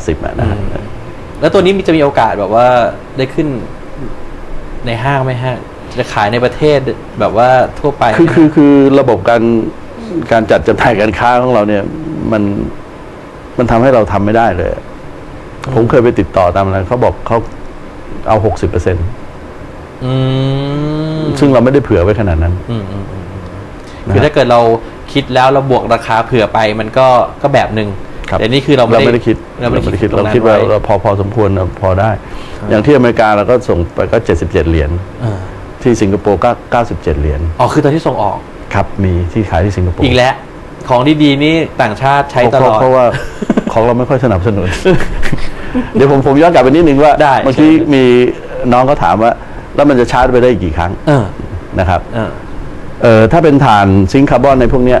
80อะนะฮะแล้วตัวนี้มีจะมีโอกาสแบบว่าได้ขึ้นในห้างไหมฮะจะขายในประเทศแบบว่าทั่วไปคือคือคือระบบการการจัดจำหน่ายการค้าของเราเนี่ย มันมันทำให้เราทำไม่ได้เลย ผมเคยไปติดต่อตามอะไรเขาบอกเขาเอาหกสิบเปอร์เซ็นต์อืมซึ่งเราไม่ได้เผื่อไว้ขนาดนั้นอืมอืมอืมอืมคือถ้าเกิดเราคิดแล้วเราบวกราคาเผื่อไป มันก็ก็แบบหนึ่ง ครับแต่นี่คือเราเราไม่ได้คิดเราไม่ได้คิดตรเรางนั้นคิดว่าไว้เราพอพอสมควรเราพอได้ อย่างที่อเมริกาเราก็ส่งไปก็เจ็ดสิบเจ็ดเหรียญอ่าที่สิงคโปร์ก็เก้าสิบเจ็ดเหรียญอ๋อคือตอนที่ส่งออกครับมีที่ขายที่สิงคโปร์อีกแล้วของดีๆนี่ต่างชาติใช้ตลอดเพราะว่าของเราไม่ค่อยสนับสนุน เดี๋ยวผมผมย้อนกลับไปนิดนึงว่าได้เมื่อกี้เชิญมีน้องเขาถามว่า แล้วมันจะชาร์จไปได้อีกกี่ครั้งเออนะครับเออเอ่อถ้าเป็นถ่านซิงค์คาร์บอนในพวกเนี้ย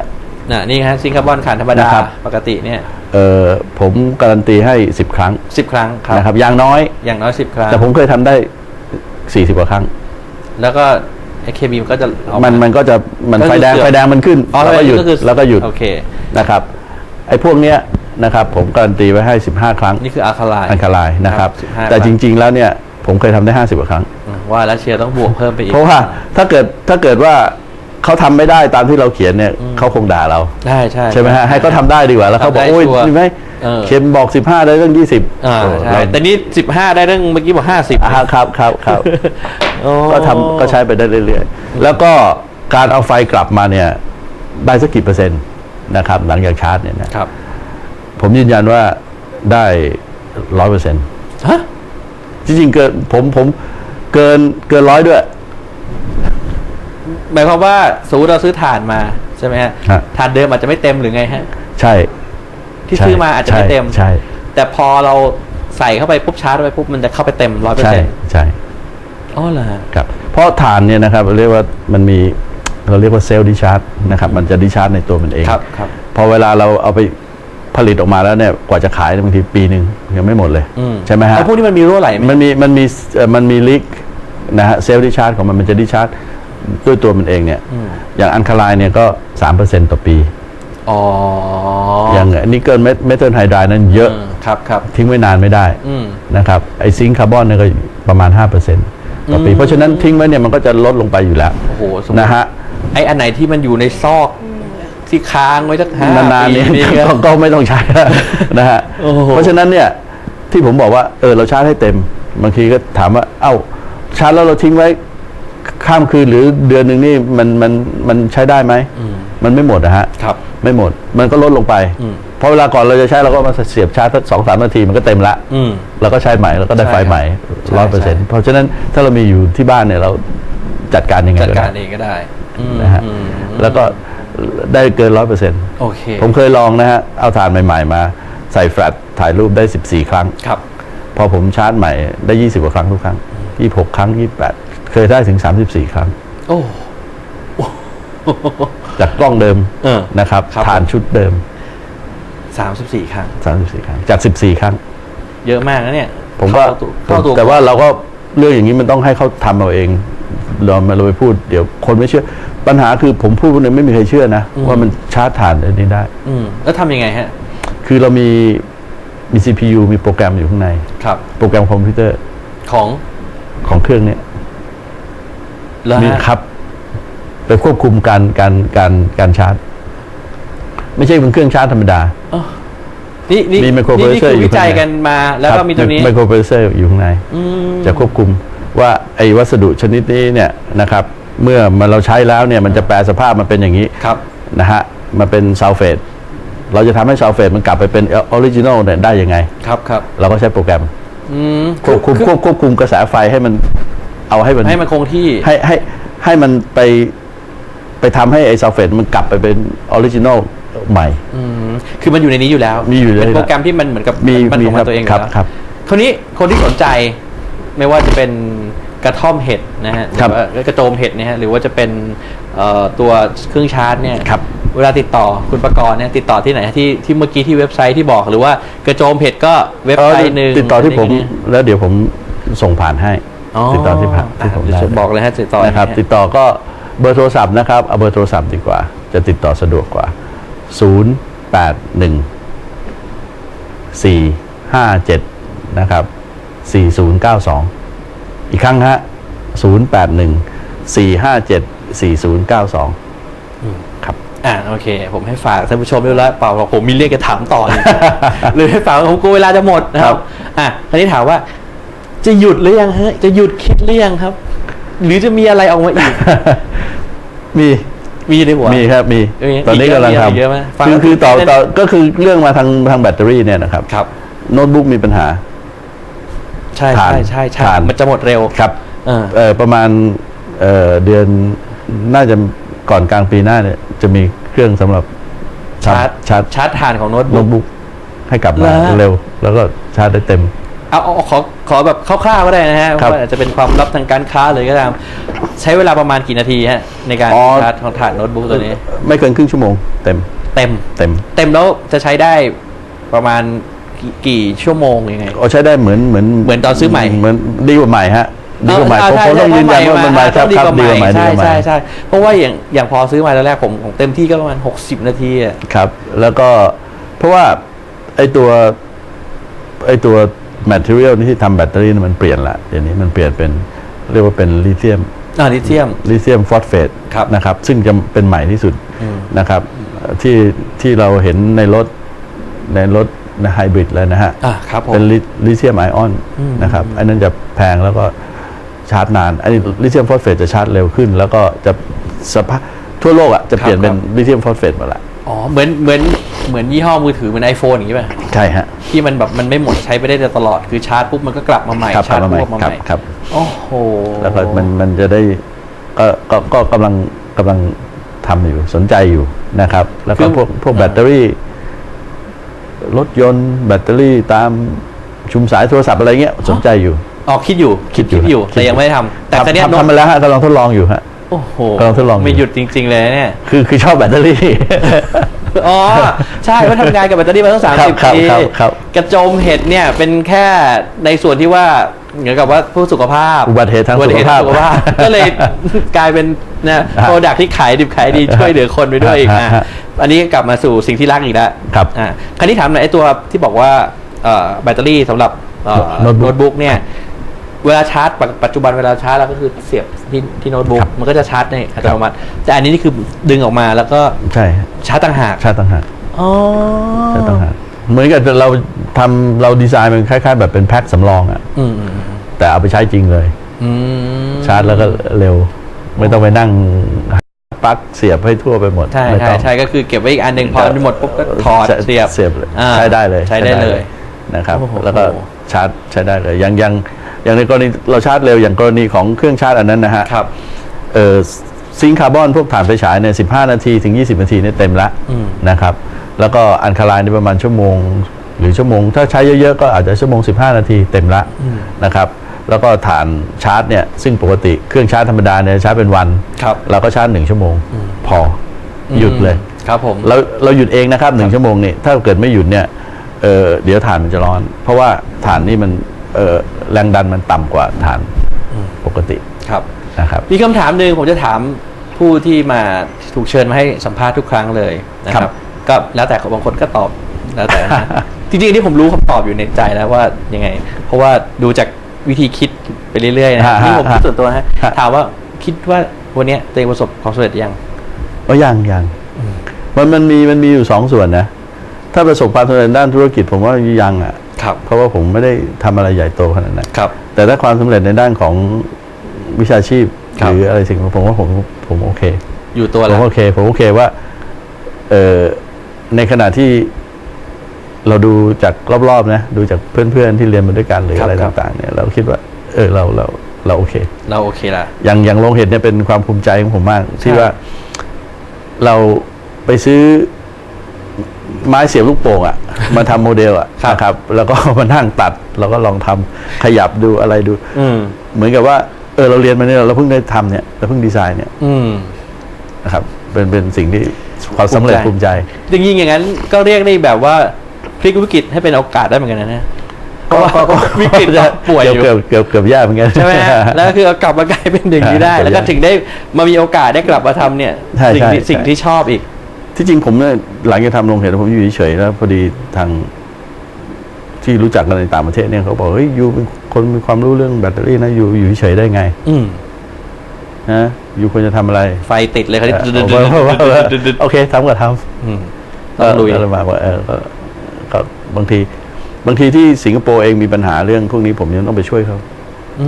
น่ะนี่ฮะซิงคาร์บอนขันธรรมดานะครับปกติเนี่ย เอ่อผมการันตีให้สิบครั้งสิบครั้งครับ นะครับอย่างน้อย อย่างน้อยสิบครั้ง แต่ผมเคยทำได้สี่สิบกว่าครั้ง แล้วก็ไอเคมีมันก็จะออกมันมันก็จะมันก็คือไฟแดงเสื่อม ไฟแดงมันขึ้นอ๋อแล้วก็หยุดคือแล้วก็หยุดโอเคนะครับไอ้พวกเนี้ยนะครับผมการันตีไว้ให้สิบห้าครั้งนี่คืออะคาไลอันคาไลน์นะครับ15แต่จริง ๆ แล้วเนี่ยผมเคยทำได้ห้าสิบกว่าครั้งอืมว่าแล้วเชียร์ต้องบวกเพิ่มไปอีกเพราะว่าถ้าเกิดถ้าเกิดว่า เขาทำไม่ได้ตามที่เราเขียนเนี่ยเขาคงด่าเราได้ใช่ ใช่ไหมฮะให้เขาทำได้ดีกว่าแล้วเขาบอกทำได้โอ้ยชัวร์นี่ไหมเออ เข็มบอกสิบห้าได้เรื่องยี่สิบอ่าใช่แต่นี่สิบห้าได้เรื่องเมื่อกี้บอกห้าสิบครับครับครับ ก็ทำก็ใช้ไปได้เรื่อยๆ แล้วก็การเอาไฟกลับมาเนี่ยได้สักกี่เปอร์เซ็นต์นะครับ หลังจากชาร์จเนี่ยนะครับ ผมยืนยันว่าได้ร้อยเปอร์เซ็นต์ฮะ จริงๆเกินผมผมเกินเกินร้อยด้วย หมายความว่าสมมติเราซื้อถ่านมาใช่ไหมฮะฮะ ถ่านเดิมอาจจะไม่เต็มหรือไงฮะ ใช่ที่ใช่ซื้อมาอาจจะไม่ใช่เต็ม ใช่แต่พอเราใส่เข้าไปปุ๊บชาร์จเข้าไปปุ๊บมันจะเข้าไปเต็มร้อยเปอร์ใช่เซ็นต์ใช่ อ๋อเหรอฮะ ครับเพราะฐานเนี่ยนะครับเราเรียกว่ามันมีเราเรียกว่าเซลล์ดิชาร์จนะครับมันจะดิชาร์จในตัวมันเองครับครับ พอเวลาเราเอาไปผลิตออกมาแล้วเนี่ยกว่าจะขายเนี่ยบางทีปีหนึ่งยังไม่หมดเลย อืมใช่ไหมฮะ แล้วพวกนี้มันมีรั่วไหลไหมมันมีมันมีเอ่อมันมีลิกนะฮะเซลล์ดิชาร์จของมันมันจะดิชาร์จ ด้วยตัวมันเองเนี่ยอืมอย่างอันคาไลน์เนี่ยก็สามเปอร์เซ็นต์ต่อปีอ๋อออย่างนิกเกิลเมทัลไฮไดรด์นั้นเยอะมครับครับทิ้งไว้นานไม่ได้อืมนะครับไอซิงค์คาร์บอนเนี่ยก็ประมาณ5%ต่อปีอืมเพราะฉะนั้นทิ้งไว้เนี่ยมันก็จะลดลงไปอยู่แล้วโอ้โหสมมุตินะฮะไออันไหนที่มันอยู่ในซอกที่ค้างไว้สักห้านานๆปีเนี่ยนี่ก็ก็ก็ไม่ต้องใช้แล้วนะฮะโอ้โหเพราะฉะนั้นเนี่ยที่ผมบอกว่าเออเราชาร์จให้เต็มบางทีก็ถามว่า เอ้าชาร์จแล้วเราทิ้งไว้ ข้ามคืนหรือเดือนหนึ่งนี่มันมันมันใช้ได้ไหมอืมมันไม่หมดนะฮะครับ ไม่หมด มันก็ลดลงไปอืมเพราะเวลาก่อนเราจะใช้เราก็มาเสียบชาร์จสักสองสามนาทีมันก็เต็มละอืมเราก็ใช้ใหม่เราก็ได้ไฟใหม่ใช่ร้อยคเปรัอบร์เซ็นต์ใช่เพราะฉะนั้นถ้าเรามีอยู่ที่บ้านเนี่ยเราจัดการยังไงจัดก็การได้เองก็ได้อืมนะฮะอืมแล้วก็ได้เกินร้อยเปอร์เซ็นต์โอเคผมเคยลองนะฮะเอาถ่านใหม่ ๆ มา ใส่แฟลชถ่ายรูปได้14ครั้งครับ พอผมชาร์จใหม่ได้20กว่าครั้งทุกครั้ง26ครั้ง28 เคยได้ถึง 34 ครั้ง โอ้ จากกล้องเดิมเออนะครับครับ ฐานชุดเดิม สามสิบสี่ครั้ง 34 ครั้ง จาก 14 ครั้ง เยอะมากนะเนี่ยผมก็เข้าตัวผมเข้าตัวแต่ว่าเราก็เรื่องอย่างนี้มันต้องให้เขาทำเอาเองเรามาเราไปพูดเดี๋ยวคนไม่เชื่อ ปัญหาคือผมพูดเนี่ยไม่มีใครเชื่อนะ ว่ามันชาร์จถ่านอันนี้ได้ อืมแล้วทำยังไงฮะ คือเรามีมี CPU มีโปรแกรมอยู่ข้างใน ครับ โปรแกรมคอมพิวเตอร์ของของเครื่องเนี้ย แล้วมีฮะครับ ไปควบคุมการการการการชาร์จ ไม่ใช่เป็นเครื่องชาร์จธรรมดานี่นี่มีนี่ microprocessor นี่คืออยู่วิจัยข้างในกันมา แล้วก็มีตัวนี้ไมโครโปรเซอร์อยู่ข้างใน อืม จะควบคุมว่าไอ้วัสดุชนิดนี้เนี่ยนะครับ เมื่อมันเราใช้แล้วเนี่ยมันจะแปลสภาพมันเป็นอย่างนี้ครับ นะฮะมันเป็นซัลเฟตเราจะทำให้ซัลเฟตมันกลับไปเป็นออริจินอลเนี่ยได้ยังไง ครับครับเราก็ใช้โปรแกรมอืมควบคุมควบควบคุมกระแสไฟให้มัน เอาให้มันให้มันคงที่ให้ให้ให้มันไปไปทำให้ไอ้ซัลเฟตมันกลับไปเป็นออริจินอลใหม่อืมคือมันอยู่ในนี้อยู่แล้ว มีอยู่เลยเป็นโปรแกรมที่มันเหมือนกับมีมันมีของครัมันบตัวเองครับอยู่แล้วครับคราวนี้คนที่สนใจไม่ว่าจะเป็นกระท่อมเห็ดนะฮะหครับรือว่ากระโจมเห็ดเนี่ยฮะหรือว่าจะเป็นเอ่อตัวเครื่องชาร์จเนี่ยครับเวลาติดต่อคุณประกรณ์เนี่ยติดต่อที่ไหนฮะที่ที่เมื่อกี้ที่เว็บไซต์ที่บอกหรือว่ากระโจมเห็ดก็เว็บไซต์หนึ่งติดต่อที่ผมะไรย่างเงี้ยแล้วเดี๋ยวผมส่งผ่านให้ ติดต่อที่ผ่านที่ผมอะได้บอกเลยฮะติดต่อนะครับยังไงฮติดต่อก็เบอร์โทรศัพท์นะครับเอาเบอร์โทรศัพท์ดีกว่า จะติดต่อสะดวกกว่า 0 8 1 4ห้าเจ็ดนะครับสี่ศูนย์เก้าสองอีกครั้งฮะศูนย์แปดหนึ่งสี่ห้าเจ็ดสี่ศูนย์เก้าสองครับอ่าโอเค ผมให้ฝากท่านผู้ชมด้วยแล้วเปล่าหรอกผมมีเรื่องจะถามต่อเลยเลยให้ฝากผมกลัวเวลาจะหมดนะคครัรับบอะคราวนี้ถามว่า จะหยุดหรือยังฮะ จะหยุดคิดหรือยังครับ หรือจะมีอะไรออกมาอีก มีมีในหัวมีครับมีเอ้ยตอนนี้กำลังอีกเยอะทำเยอะไหมฟังคือแล้วคือต่อตื่นเต้นต่อก็คือเรื่องมาทางทางแบตเตอรี่เนี่ยนะครับครับโน้ตบุ๊กมีปัญหา ใช่ทานใช่ใช่ใช่ทานมันจะหมดเร็วครับเออเอ่อประมาณเอ่อเดือนน่าจะก่อนกลางปีหน้าเนี่ย จะมีเครื่องสำหรับชาร์จชาร์จชาร์จฐานของโน้ตโน้บุ๊กตบุ๊กให้กลับมาเหรอเร็ว แล้วก็ชาร์จได้เต็ม เอาเอาเอาขอขอแบบคร่าวๆก็ได้นะฮะครับ ว่าอาจจะเป็นความลับทางการค้าเลยก็ตามใช้เวลาประมาณกี่นาทีฮะในการอ๋อ ชาร์จของฐานโน้ตบุ๊กตัวนี้ ไม่เกินครึ่งชั่วโมง เต็มเต็ม เต็มเต็มแล้วจะใช้ได้ประมาณกี่กี่ชั่วโมงยังไงโอ้ใช้ได้เหมือนเหมือนเหมือนตอนซื้อใหม่ เหมือนดีกว่าใหม่ฮะดีกว่าใหม่เอผมอใช่ผมต้องใช่ยืนยันว่ามันใหม่ครับดีครับกว่าดีกว่าใหใหม่ม่ดีใช่กว่าใหม่ใช่ใช่เพราะว่าอย่างอย่างพอซื้อมาตอนแรกผมผมเต็มที่ก็ประมาณหกสิบนาทีอะ ครับแล้วก็เพราะว่าไอตัวไอตัว material ที่ทำแบตเตอรี่นี่มันเปลี่ยนละเดี๋ยวนี้มันเปลี่ยนเป็นเรียกว่าเป็นลิเธียมอ่าลิเธียมลิเธียมฟอสเฟตครับนะครับ ซึ่งจะเป็นใหม่ที่สุดอืมนะครับ ที่ที่เราเห็นในรถในรถไฮบริดเลยนะฮะอ่าครับผมเป็นลิลิเธียมไอออนอืมนะครับอันนั้นจะแพงแล้วก็ชาร์จนาน อันนี้ลิเธียมฟอสเฟตจะชาร์จเร็วขึ้น แล้วก็จะสภาพทั่วโลกอะจะเปลี่ยนเป็นลิเธียมฟอสเฟตหมดละอ๋อเหมือนเหมือน เหมือนยี่ห้อมือถือเหมือนไอโฟนอย่างนี้ป่ะใช่ฮะที่มันแบบมันไม่หมดใช้ไปได้ตลอดคือชาร์จปุ๊บมันก็กลับมาใหม่ครับชาร์จทำมาใหม่ปุ๊บมาครับใหม่ครับโอ้โหแล้วก็มันมันจะได้ก็ก็ก็กำลังกำลังทำอยู่สนใจอยู่นะครับ แล้วก็พวกพวกแบตเตอรี่ รถยนต์แบตเตอรี่ตามชุมสายโทรศัพท์อะไรเงี้ยสนใจอยู่อ๋อคิดอยู่คิดอยู่อยู่คิดอยู่แต่ยังไม่ได้ทำแต่ตอนเนี้ยทำโน้ตทำมาแล้วฮะกำลังทดลองอยู่ฮะโอ้โหกำลังทดลองอยู่ไม่หยุดจริง ๆ เลยนะเนี่ยคือคือชอบแบตเตอรี่ อ๋อ ใช่ว่าทำงานกับแบตเตอรี่มาตั้งสามครับสิบครับปีครับครับกระโจมเห็ดเนี่ยเป็นแค่ในส่วนที่ว่าเหมือนกับว่าผู้สุขภาพ อุบัติเหตุทางอุบัติเหตุสุขภาพสุขภาพ ก็เลยกลายเป็นนะฮะโปรดักที่ขายดิบขายดีช่วยเหลือคนไปด้วยอีกฮะอะฮะอันนี้กลับมาสู่สิ่งที่รักอีกแล้วครับอะคราวนี้ถามหน่อยไอ้ตัวที่บอกว่าเอ่อแบตเตอรี่สำหรับเอ่อโน้ตบุ๊กโน้ตบุ๊กเนี่ย เวลาชาร์จปัจปัจจุบันเวลาชาร์จเราก็คือเสียบที่ที่โน้ตบุ๊กครับมันก็จะชาร์จในอัตโนมัติ แต่อันนี้นี่คือดึงออกมาแล้วก็ใช่ฮะชาร์จต่างหากชาติต่างหากอ๋อชาติต่างหากเหมือนกับเราทำเราดีไซน์มันคล้าย ๆ แบบเป็นแพ็คสำรองอะอืมอืมอืมแต่เอาไปใช้จริงเลยอืมชาร์จแล้วก็เร็ว ไม่ต้องไปนั่งปลั๊กเสียบให้ทั่วไปหมดใช่ไม่ใช่ต้องใช่ก็คือเก็บไว้อีกอันหนึ่งพอมันหมดปุ๊บก็ถอดใช่เสียบเสียบเลยอ่าใช้ได้เลยใช้ได้เลยนะครับโอ้โหแล้วก็ชาร์จใช้ได้เลยอย่างอย่าง อย่างในกรณีเราชาร์จเร็วอย่างกรณีของเครื่องชาร์จอันนั้นนะฮะครับเออซิงค์คาร์บอนพวกถ่านไฟฉายเนี่ยสินาทีถึง 20 นาทีเนี่ยเต็มละอืมนะครับ แล้วก็อันคาไลน์นี่ประมาณชั่วโมง หรือชั่วโมง ถ้าใช้เยอะๆ ก็อาจจะชั่วโมง 15 นาทีเต็มละนะครับ แล้วก็ฐานชาร์จเนี่ยซึ่งปกติเครื่องชาร์จธรรมดาเนี่ยชาร์จเป็นวันครับเราก็ชาร์จหนึ่งชั่วโมงพออหยุดเลยครับผมเราเราหยุดเองนะครับหนึ่งชั่วโมงนี่ถ้าเกิดไม่หยุดเนี่ยเออเดี๋ยวฐานมันจะร้อน เพราะว่าฐานนี่มันเออ แรงดันมันต่ำกว่าฐานปกติครับนะครับ มีคำถามหนึ่งผมจะถามผู้ที่มาถูกเชิญมาให้สัมภาษณ์ทุกครั้งเลยนะคครัรับบก็แล้วแต่บางคนก็ตอบแล้วแต่นะจริงๆที่ผมรู้คำตอบอยู่ในใจแล้วว่ายังไง เพราะว่าดูจากวิธีคิดไปเรื่อยๆนะฮะฮะนี่ผมฮะคิดส่วนตัวนะฮะฮะถามว่าคิดว่าวันเนี้ยตัวเองประสบความสำเร็จยังก็ยังยังมันมันมีมันมีอยู่สองส่วนนะ ถ้าประสบความสำเร็จด้านธุรกิจผมว่ายังอะ ครับเพราะว่าผมไม่ได้ทำอะไรใหญ่โตขนาดนั้นครับ แต่ถ้าความสำเร็จในด้านของวิชาชีพครับหรืออะไรสิ่งผมว่าผมผมโอเค อยู่ตัวผแล้วมโอเค ผมโอเคว่าเออในขณะที่เราดูจากรอบๆนะดูจากเพื่อนๆที่เรียนมาด้วยกันหรือครับอะไรครับต่างๆ เนี่ยเราคิดว่า เออเราเราเราโอเค เราโอเคละอย่างอย่างโรงเห็ดเนี่ยเป็นความภูมิใจของผมมากที่ใช่ว่าเราไปซื้อ ไม้เสียบลูกโป่งอะมาทำโมเดลอะนะครับ แล้วก็มานั่งตัดแล้วก็ลองทำขยับดูอะไรดู อืมเหมือนกับว่าเออเราเรียนมาเนี่ยเราเพิ่งได้ทำเนี่ยเราเพิ่งดีไซน์เนี่ย อืมนะครับเป็นเป็นสิ่งที่ความสำเร็จภูภูมิมิใจใจจริงๆอย่างนั้นก็เรียกได้แบบว่าพลิกวิกฤตให้เป็นโอกาสได้เหมือนกันนะเนี่ยเพราะว่าวิกฤตก็ป่วยอยู่เกือบเกือบเกือบแย่เหมือนกันใช่ไหมฮะแล้วก็คือเอากลับมากลายเป็นหนึ่งที่ได้ใช่แล้วก็ถึงได้มามีโอกาสได้กลับมาทำเนี่ยใช่สิ่งที่ใช่สิ่งที่ชอบอีก ที่จริงผมเนี่ยหลังจากทำโรงเห็ดผมอยู่เฉยๆแล้วพอดีทางที่รู้จักกันในต่างประเทศเนี่ยเขาบอกเฮ้ยยูเป็นคนมีความรู้เรื่องแบตเตอรี่นะยูอยู่เฉยๆได้ไง อืมนะยูควรจะทำอะไร ไฟติดเลยครับเออผมว่าว่าว่าโอเคทำก็ทำอืมต้องลุยเแล้วมาว่าเออก็ก็บางที บางทีที่สิงคโปร์เองมีปัญหาเรื่องพวกนี้ผมยังต้องไปช่วยเขา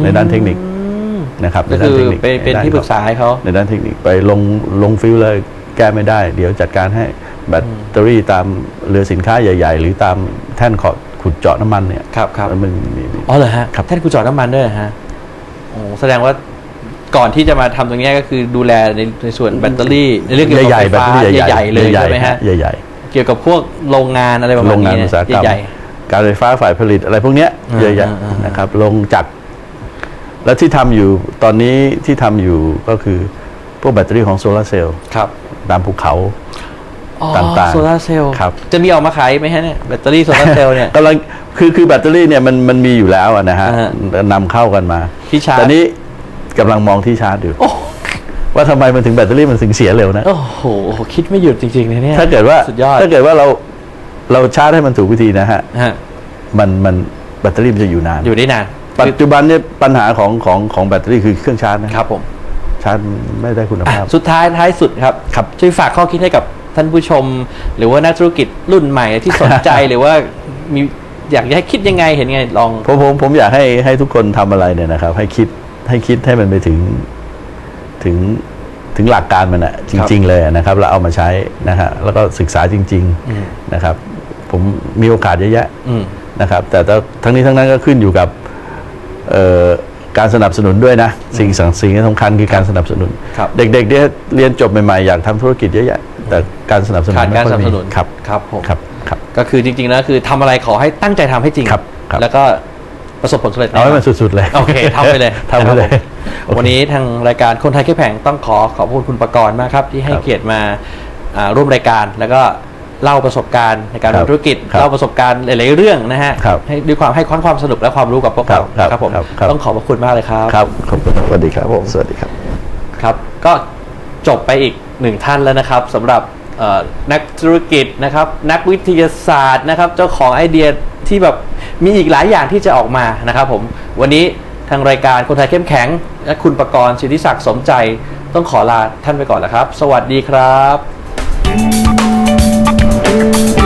ในด้านเทคนิคอืมนะครับก็ในด้านคือเทคนิคไปเป็นใด้ที่ปรึกษาให้เขาในด้านเทคนิคไปลงลงฟิลเลย แก้ไม่ได้ เดี๋ยวจัดการให้แบตเตอรี่ตามเรือสินค้าใหญ่ ๆ หรือตามแท่นขอขุดเจาะน้ำมันเนี่ยครับครับมันมีมีอ๋อเหรอฮะครับท่านกูจอดน้ำมันด้วยเหรอฮะโอ้แสดงว่าก่อนที่จะมาทำตรงเนี้ยก็คือดูแลในในส่วนแบตเตอรี่ในเรื่องเกี่ยวกับใหญ่ไฟๆแบตฟ้าเตอรี่ใหญ่ใหญ่ๆเลยใหญ่ใช่ไหมฮะใหญ่เกี่ยวกับพวกโรงงานอะไรประๆมาโรณงงานนี้อุตสาหกรรมใหญ่การไฟฟ้าฝ่ายผลิตอะไรพวกเนี้ยอ่าเยอะแยะอ่าอ่านนะครับลงจักรแล้วที่ทำอยู่ตอนนี้ที่ทำอยู่ก็คือพวกแบตเตอรี่ของโซลาร์เซลล์ๆครับ ตามภูเขาอ๋อต่างๆโซลาร์เซลล์ครับจะมีออกมาขายไหมฮะเนี่ยแบตเตอรี่โซลาร์เซลล์เนี่ยกำลังคือคือแบตเตอรี่เนี่ยมันมันมีอยู่แล้วอะนะฮะอ่านำเข้ากันมาที่ชาร์จตอนนี้กำลังมองที่ชาร์จอยู่โอ้ว่าทำไมมันถึงแบตเตอรี่มันถึงเสียเร็วนะ โอ้โห คิดไม่หยุดจริงๆเลยเนี่ย ถ้าเกิดว่าสุดยอดถ้าเกิดว่าเราเราชาร์จให้มันถูกวิธีนะฮะฮะมันมันแบตเตอรี่มันจะอยู่นาน อยู่ได้นาน ปัจจุบันเนี่ยปัญหาของของของแบตเตอรี่คือเครื่องชาร์จนะครับผม ชาร์จไม่ได้คุณอะภาพ สุดท้ายท้ายสุดครับครับช่วยฝากข้อคิดให้กับท่านผู้ชม หรือว่านักธุรกิจรุ่นใหม่ที่สนใจหรือว่ามีอยากจะให้คิดยังไงเห็นไงลองผมผมผมอยากให้ให้ทุกคนทำอะไรเนี่ยนะครับ ให้คิดให้คิดให้มันไปถึงถึงถึงหลักการมันอะจริง ๆ เลยนะครับแล้วเอามาใช้นะฮะแล้วก็ศึกษาจริงอืมๆนะครับ ผมมีโอกาสเยอะแยะอืมนะครับแต่แต่ทั้งนี้ทั้งนั้นก็ขึ้นอยู่กับเอ่อ การสนับสนุนด้วยนะ สิ่งสังสิ่งที่สำคัญคือการสนับสนุน ครับเด็กๆเนี่ยเรียนจบใหม่ๆ อยากทำธุรกิจเยอะแยะแต่การสนับสนุนขาดการไม่สค่นัอบยสมีนุนครับครับผมครับครับ ก็คือจริงๆแล้วคือทำอะไรขอให้ตั้งใจทำให้จริง ครับครับ แล้วก็ประสบผลสำเร็จเอาให้มันแน่นสุดๆเลยโอเคทำไปเลยทำไปเลย นะครับผมวันนี้ทางรายการคนไทยแค่แผงต้องขอขอบคุณคุณประกรณ์มากครับ ที่ให้ครับ เกียรติมาอ่าร่วมรายการแล้วก็ เล่าประสบการณ์ในการครับทำธุรกิจครับเล่าประสบการณ์หลายๆเรื่องนะฮะครับให้ด้วยความให้ความความสนุกและความรู้กับพวกเราครับครับผมครับครับ ต้องขอบพระคุณมากเลยครับ ครับขอบคุณสวัสดีครับผมสวัสดีครับ ครับก็จบไปอีกหนึ่งท่านแล้วนะครับสำหรับเอ่อนักธุรกิจนะครับนักวิทยาศาสตร์นะครับเจ้าของไอเดียที่แบบมีอีกหลายอย่างที่จะออกมานะครับผมวันนี้ทางรายการคนไทยเข้มแข็ง และคุณประกรณ์สิทธิศักดิ์สมใจ ต้องขอลาท่านไปก่อนแล้วครับ สวัสดีครับ Thank you.